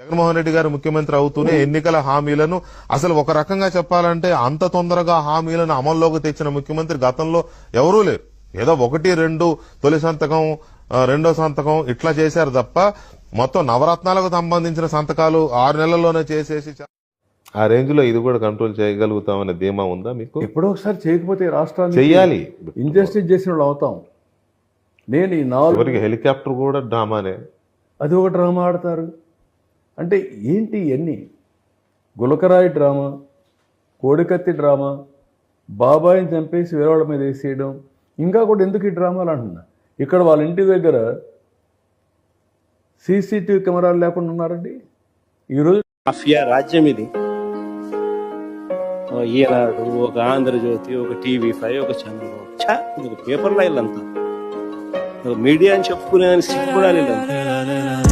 జగన్మోహన్ రెడ్డి గారు ముఖ్యమంత్రి అవుతూనే ఎన్నికల హామీలను అసలు ఒక రకంగా చెప్పాలంటే అంత తొందరగా హామీలను అమల్లోకి తెచ్చిన ముఖ్యమంత్రి గతంలో ఎవరూ లేరు. ఏదో ఒకటి రెండు తొలి సంతకం రెండో సంతకం ఇట్లా చేశారు తప్ప మొత్తం నవరత్నాలకు సంబంధించిన సంతకాలు ఆరు నెలల్లోనే చేసేసి ఆ రేంజ్లో ఇది కూడా కంట్రోల్ చేయగలుగుతామనే ధీమా ఉందా మీకు? ఎప్పుడో ఒకసారి చేయకపోతే రాష్ట్రాన్ని చెయ్యాలి. ఇంజస్టిస్ చేసిన వాళ్ళు అవుతాం. నేను ఈ నాలుగు హెలికాప్టర్ కూడా డ్రామానే. అది ఒక డ్రామా ఆడతారు. అంటే ఏంటి ఇవన్నీ గులకరాయి డ్రామా కోడికత్తి డ్రామా బాబాయిని చంపేసి వేరేవాళ్ళ మీద వేసేయడం ఇంకా కూడా ఎందుకు ఈ డ్రామాలు అంటున్నా? ఇక్కడ వాళ్ళ ఇంటి దగ్గర సీసీటీవీ కెమెరాలు లేకుండా ఉన్నారండి. ఈరోజు మాఫియా రాజ్యం ఇది. ఈనాడు ఒక ఆంధ్రజ్యోతి ఒక టీవీ ఫైవ్ ఒక చంద్రబాబు. పేపర్లో ఇది ఒక పేపర్ లైన్ అంతా మీడియా అని చెప్పుకునే సిగ్గుపడాలి వీళ్ళంతా.